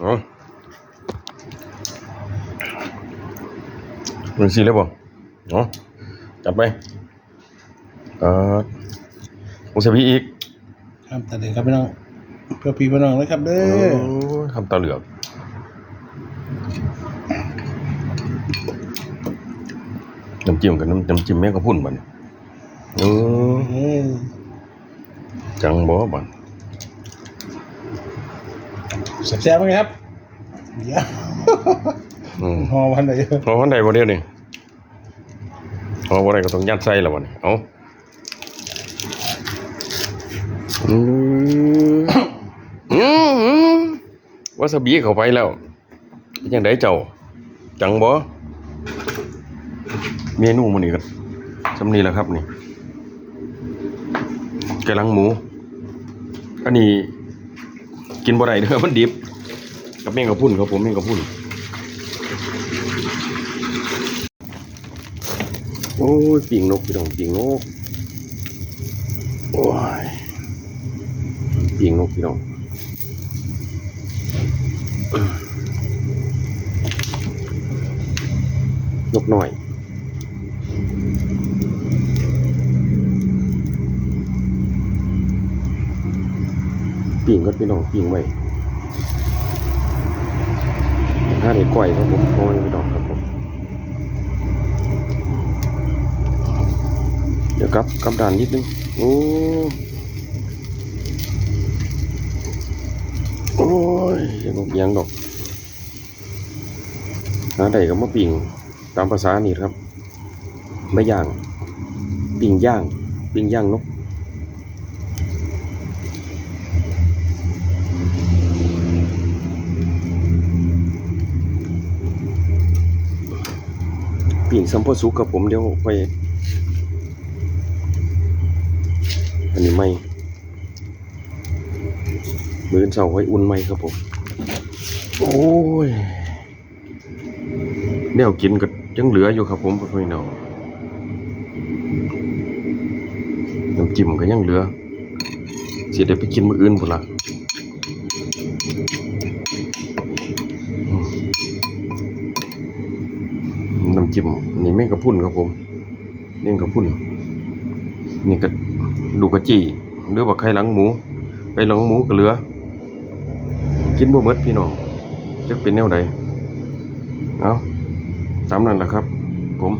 เอามันสีเลยบ่เอาจัดไปเอ่ออุสบีอีกครับแต่เด็กครับพี่น้องเพื่อพี่พี่น้องนะครับเด้โอ้อยทำตาเหลือกน้ำจิ้มกับน้ำน้ำจิ้มแม่กระพุ่นบัดนเอออืมจังบ่บัด แซ่บๆไหมครับเดี๋ยวอืมหอวันไหนเอาคนใดบ่เดียวนี่เอาบ่ได้ก็ต้องยัดใส่แล้วบัดนี้เอาอืมอืมวาซาบิเข้าไปแล้วเป็นจังไดเจ้า จังบ่เมนูมื้อนี้ก็สำนี้แหละครับนี่แกงหลังหมู อันนี้ กินบ่ได้เด้อมันดิบ กับแม่งกะพรุนครับผมแม่งกะพรุนโอ้ยปีงนกพี่น้องปีงนกโอ้ยปีงนกพี่น้องนกหน่อย ปีงก็พี่น้องปีงไว้ถ้าได้ก้อยครับผมโอ้ยพี่น้องครับผมเดี๋ยวกับกับด่านนิดนึงโอ้โอ้ยยังยังดอกหาใดก็มาปิ่งตามภาษานี่ครับไม่ย่าง ปิ่งย่าง ปิ่งย่างนก ปิ่งสัมพอสุกกับผมเดี๋ยวไป อันนี้ไม่มือเสาไว้อุ่นไม่ครับผม โอ้ยแนวกินก็ยังเหลืออยู่ครับผมพ่อพี่น้องน้ำจิ้มก็ยังเหลือเสิได้ไปกินมื้ออื่นพุ่นละอืมน้ำ จิ้มนี่แม่งกระพุ่นครับผมนี่กระพุ่น นี่ก็ดูกระจีหรือว่าไข่หลังหมูไปหลังหมูก็เหลือ กินบ่หมดพี่น้องจะเป็นแนวใดเอาตามนั้นแหละครับ ผม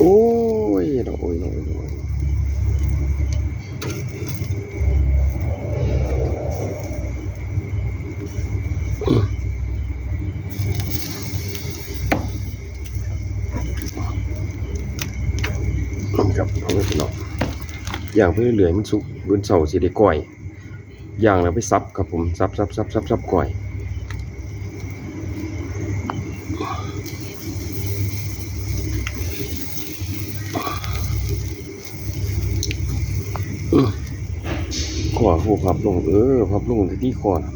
โอ้ยดอกโอ้ยโอ้ยโอ้ยครับเอาไว้พี่น้อง ย่างไปเรื่อยๆมันสุกบนเสาสิได้ก่อยย่างแล้วไปซับครับผมซับซับซับซับซับก่อยขวาหูพับลงเออพับลงที่ที่คอนะ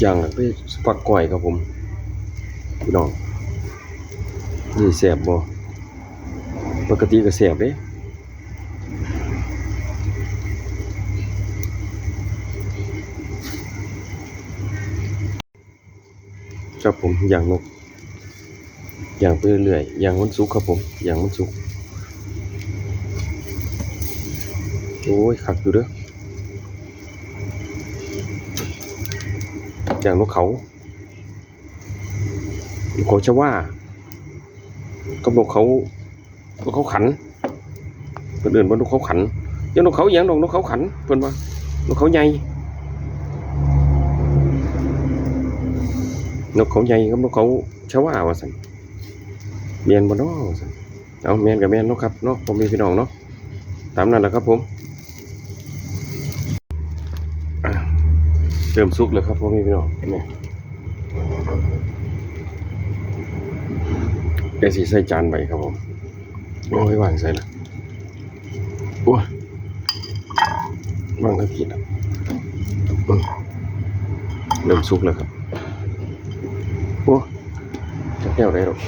อย่างไปปักก่อยครับผมพี่น้อง นี่แสบบ่ปกติก็แสบเด้ครับผมอย่างนกอย่างไปเรื่อยๆอย่างมันสุกครับผมอย่างมันสุกโอ้ยขักอยู่เด้ออย่างนกเขาเขาชว่า กับนกเขานกเขาขันเพิ่อนเดินว่านกเขาขันยังนกเขาอย่างดอกนกเขาขันเพิ่อนว่านกเขาใหญ่นกเขาใหญ่กับนกเขาชวาว่าซั่นเมียนบ่เนาะซั่นเอาเมียนกับเมียนเนาะครับเนาะผมมีพี่น้องเนาะตามนั้นแหละครับผมเริ่มสุกแล้วครับผมมีพี่น้องนี่ เดี๋ยวสิใส่จานไปครับผมโอ้ยวางใส่ละโอ้ยวางทับผิดอะเริ่มสุกแล้วครับโอ้จะแก้วได้หรอก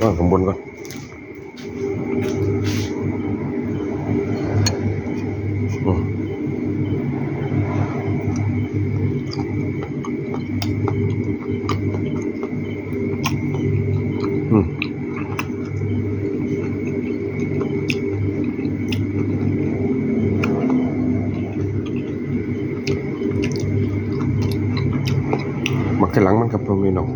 วางข้างบนก่อนอืมอืม มักแค่หลังมันครับพ่อแม่น้อง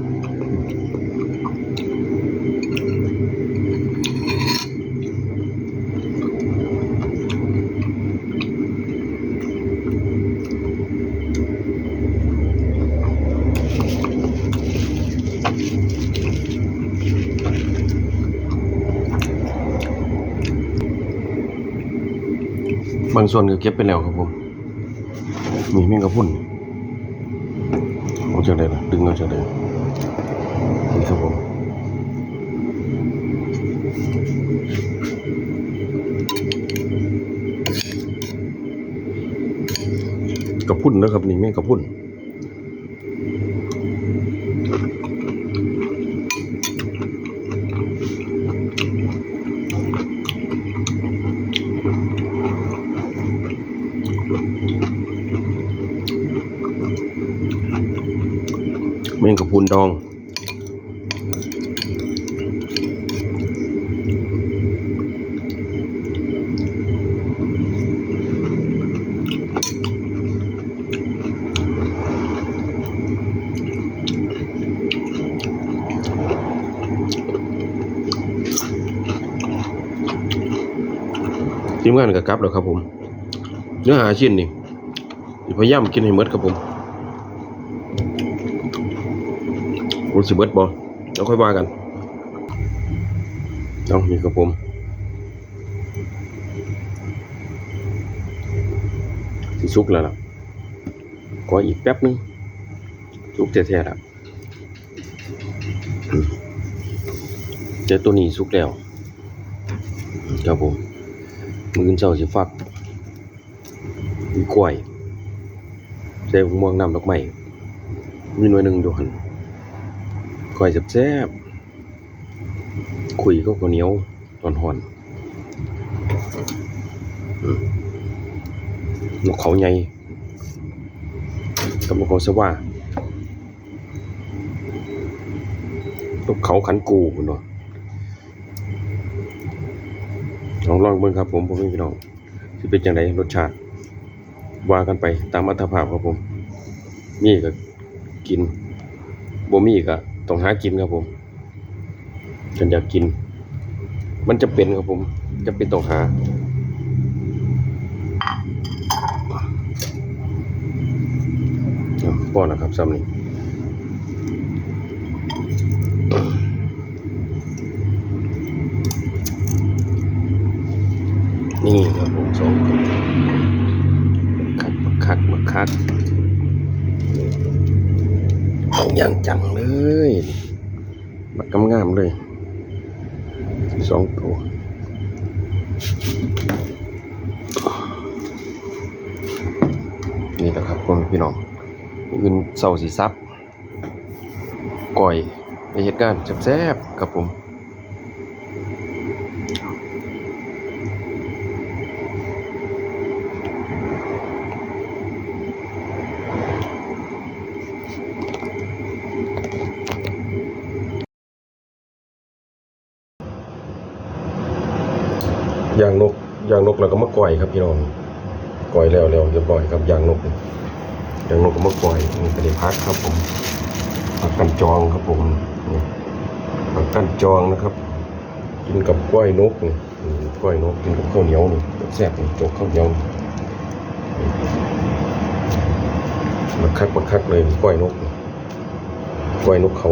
บางส่วนก็เก็บไปแล้วครับผมมีแมงกระพุ่นเอาจากไหนล่ะดึงเอาจากไหนนี่ครับผมกระพุ่นนะครับนี่แม่งกระพุ่น แม่งกระพุนดอง ทีมงานกับกลับแล้วครับผม เนื้อหาชิ้นนี่พยายามกินให้หมดครับผม รู้สิเบิดบ่แล้วค่อยว่ากันเอานี่ครับผมสิสุกแล้วล่ะขออีกแป๊บนึงสุกแท้ๆแล้วเจ้าตัวนี้สุกแล้วครับผมมือเจ้าสิฟักมีกล้วยใส่หัวม่วงน้ำดอกไม้มีหน่วยหนึ่งอยู่หัน กล้วยแซ่บๆคุยก็ข้าวเหนียวตอนหอนนกเขาใหญ่กับนกเขาสว่านกเขาขันกูคุณเนาะลองลองเบิ่งครับผมผมพี่น้องสิเป็นจังไดรสชาติว่ากันไปตามอัตภาพครับผม มีก็กินบ่มีก็ ต้องหากินครับผมฉันอยากกิน มันจะเป็นครับผม จะเป็นต้องหาป้อนนะครับซ้ำนี่นี่ครับผมสองคนคักมาคักมาคัก อย่างจังเลยบักกำงามเลยสองตัวนี่แหละครับพ่อแม่พี่น้องอื่นเสาสีซับก่อยไปเหตุการณ์แซ่บๆครับผม ยางนกยางนกแล้วก็มาก่อยครับพี่น้องก่อยแล้วแล้วเรียบร้อยครับยางนกยางนกก็มาก่อยนี่ก็ได้พักครับผมผักกันจองครับผมผักกันจองนะครับ กินกับกล้วยนกนี่อืมกล้วยนกกินกับข้าวเหนียวนี่แซ่บนี่จกข้าวเหนียวมาคักมาคักเลยกล้วยนกนี่กล้วยนกเขา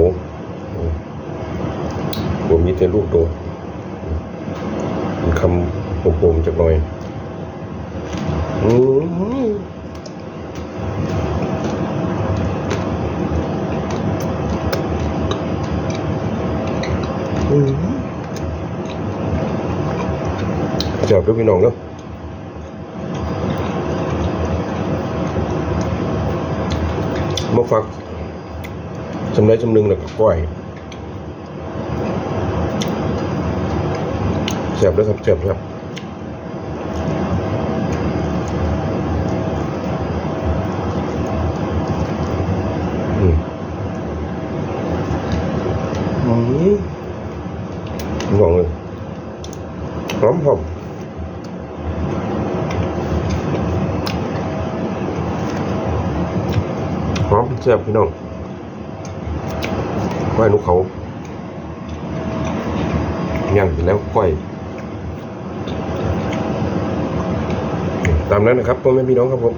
ผมมีแต่ลูกโดด คำโป่งจากหน่อยอืมอืมจับด้วยพี่น้องเนาะมาฟักสำไรสำนึงแล้วก็ก้อย แซ่บแล้วครับแซ่บครับอืมอืมงงเลยหอมหอมหอมแซ่บพี่น้องก้อยนุกเขาย่างไปแล้วก้อย ตามนั้นนะครับพ่อแม่พี่น้องครับผม